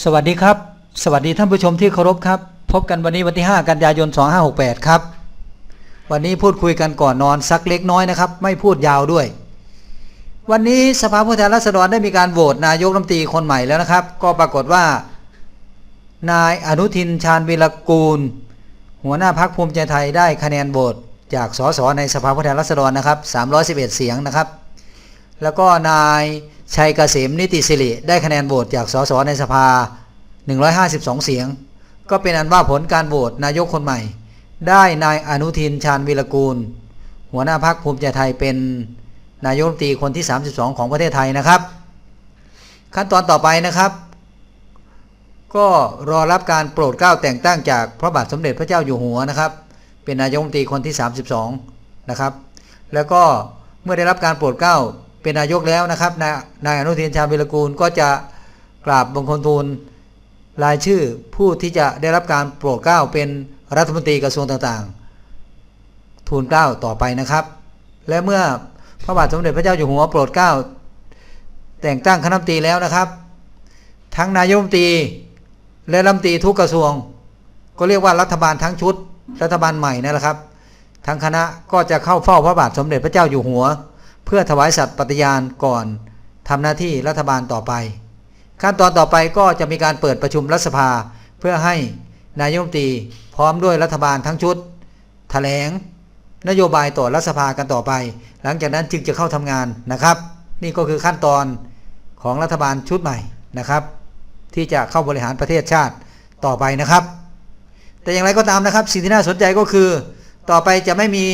สวัสดีครับ สวัสดีท่านผู้ชมที่เคารพครับ พบกันวันนี้วันที่ 5 กันยายน 2568 ครับ วันนี้พูดคุยกันก่อนนอนสักเล็กน้อยนะครับ ไม่พูดยาวด้วย วันนี้สภาผู้แทนราษฎรได้มีการโหวตนายกรัฐมนตรีคนใหม่แล้วนะครับ ก็ปรากฏว่า นายอนุทินชาญวีรกูล หัวหน้าพักภูมิใจไทยได้คะแนนโหวตจากสสในสภาผู้แทนราษฎรนะครับ 311 เสียงนะครับ แล้วก็นายชัยเกษมนิติสิริได้คะแนนโหวตจากสสในสภา 152 เสียง ก็เป็นอันว่าผลการโหวตนายกคนใหม่ ได้นายอนุทินชาญวีรกูล หัวหน้าพักภูมิใจไทยเป็นนายกรัฐมนตรีคนที่ 32 ของประเทศไทยนะครับ ขั้นตอนต่อไปนะครับ ก็รอรับการโปรดเกล้าแต่งตั้งจากพระบาทสมเด็จพระเจ้าอยู่หัวนะครับ เป็นนายกรัฐมนตรีคนที่ 32 นะครับ แล้วก็เมื่อได้รับการโปรดเกล้า เป็นนายกแล้วนะครับนายนายอนุทินชาญวีรกูลก็จะกราบบังคมทูลรายชื่อผู้ที่จะได้รับการโปรดเกล้าเป็นรัฐมนตรีกระทรวงต่างๆ ทูลเกล้าต่อไปนะครับ และเมื่อพระบาทสมเด็จพระเจ้าอยู่หัวโปรดเกล้า แต่งตั้งคณะรัฐมนตรีแล้วนะครับ ทั้งนายกรัฐมนตรีและรัฐมนตรีทุกกระทรวง ก็เรียกว่ารัฐบาลทั้งชุด รัฐบาลใหม่นั่นแหละครับ ทั้งคณะก็จะเข้าเฝ้าพระบาทสมเด็จพระเจ้าอยู่หัว เพื่อถวายสัตย์ปฏิญาณก่อนทำหน้าที่รัฐบาลต่อไป ขั้นตอนต่อไปก็จะมีการเปิดประชุมรัฐสภา เพื่อให้นายกรัฐมตรีพร้อมด้วยรัฐบาลทั้งชุดแถลง นโยบายต่อรัฐสภากันต่อไป หลังจากนั้นจึงจะเข้าทำงานนะครับ นี่ก็คือขั้นตอนของรัฐบาลชุดใหม่นะครับ ที่จะเข้าบริหารประเทศชาติต่อไปนะครับ แต่อย่างไรก็ตามนะครับ สิ่งที่น่าสนใจก็คือ ต่อไปจะไม่มี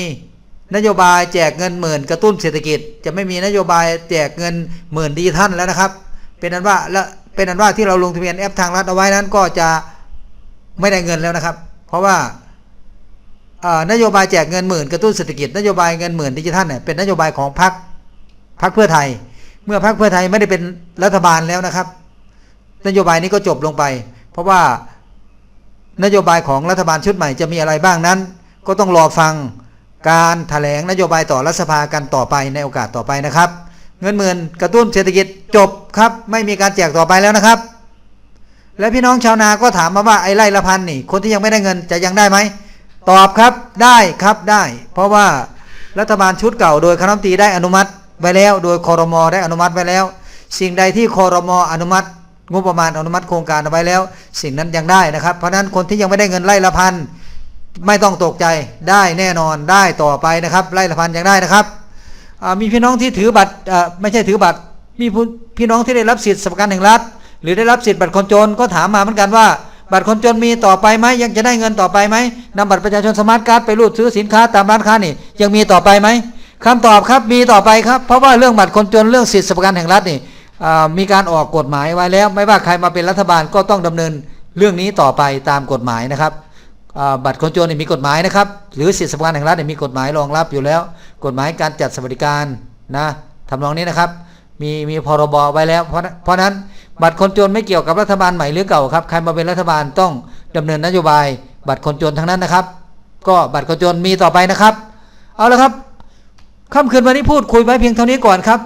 นโยบายแจกเงินหมื่นกระตุ้นเศรษฐกิจ จะไม่มีนโยบายแจกเงินหมื่นดิจิทัลแล้วนะครับ เป็นอันว่าและเป็นอันว่าที่เราลงทะเบียนแอปทางรัฐเอาไว้นั้นก็จะไม่ได้เงินแล้วนะครับ เพราะว่าอ่านโยบายแจกเงินหมื่นกระตุ้นเศรษฐกิจนโยบายเงินหมื่นดิจิทัลเนี่ยเป็นนโยบายของพรรคพรรคเพื่อไทย เมื่อพรรคเพื่อไทยไม่ได้เป็นรัฐบาลแล้วนะครับ นโยบายนี้ก็จบลงไป เพราะว่านโยบายของรัฐบาลชุดใหม่จะมีอะไรบ้างนั้น ก็ต้องรอฟัง การถแถลงนโยบายต่อรัฐสภากันต่อไปในโอกาสต่อไปนะครับ เงินหมื่นกระตุ้นเศรษฐกิจจบครับ ไม่มีการแจกต่อไปแล้วนะครับ และพี่น้องชาวนาก็ถามมาว่าไอ้ไร่ละพันนี่ คนที่ยังไม่ได้เงินจะยังได้ไหมตอบครับได้ครับได้ เพราะว่ารัฐบาลชุดเก่าโดยคณะมตีได้อนุมัติไว้แล้ว โดยคอรมอได้อนุมัติไว้แล้ว สิ่งใดที่คอรมออนุมัติงบประมาณอนุมัติโครงการเอาไว้แล้ว สิ่งนั้นยังได้นะครับ เพราะฉะนั้นคนที่ยังไม่ได้เงินไร่ละพัน ไม่ต้องตกใจได้แน่นอนได้ต่อไปนะครับไร่ละพันยังได้นะครับมีพี่น้องที่ถือบัตรไม่ใช่ถือบัตร มีพี่น้องที่ได้รับสิทธิสวัสดิการแห่งรัฐ หรือได้รับสิทธิ์บัตรคนจนก็ถามมาเหมือนกันว่า บัตรคนจนมีต่อไปไหมยังจะได้เงินต่อไปไหมนำบัตรประชาชนสมาร์ทการ์ดไปรูดซื้อสินค้าตามร้านค้านี่ ยังมีต่อไปไหมคำตอบครับมีต่อไปครับเพราะว่าเรื่องบัตรคนจนเรื่องสิทธิสวัสดิการแห่งรัฐนี่มีการออกกฎหมายไว้แล้ว ไม่ว่าใครมาเป็นรัฐบาลก็ต้องดำเนินเรื่องนี้ต่อไปตามกฎหมายนะครับ บัตรคนจนมีกฎหมายนะครับ หรือสิทธิสวัสดิการแห่งรัฐมีกฎหมายรองรับอยู่แล้ว กฎหมายการจัดสวัสดิการนะทำนองนี้นะครับ มีมีพรบไว้แล้ว เพราะเพราะนั้นบัตรคนจนไม่เกี่ยวกับรัฐบาลใหม่หรือเก่าครับใครมาเป็นรัฐบาลต้องดำเนินนโยบาย บัตรคนจนทั้งนั้นนะครับ ก็บัตรคนจนมีต่อไปนะครับ เอาละครับค่ำคืนวันนี้พูดคุยไว้เพียงเท่านี้ก่อนครับ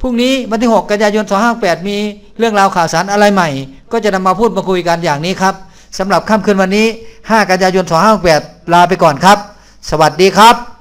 พรุ่งนี้วันที่ 6 กันยายน 2568 มีเรื่องราวข่าวสารอะไรใหม่ ก็จะนำมาพูดมาคุยกันอย่างนี้ครับ สำหรับค่ำคืนวันนี้ 5 กันยายน 2568 ลาไปก่อนครับ สวัสดีครับ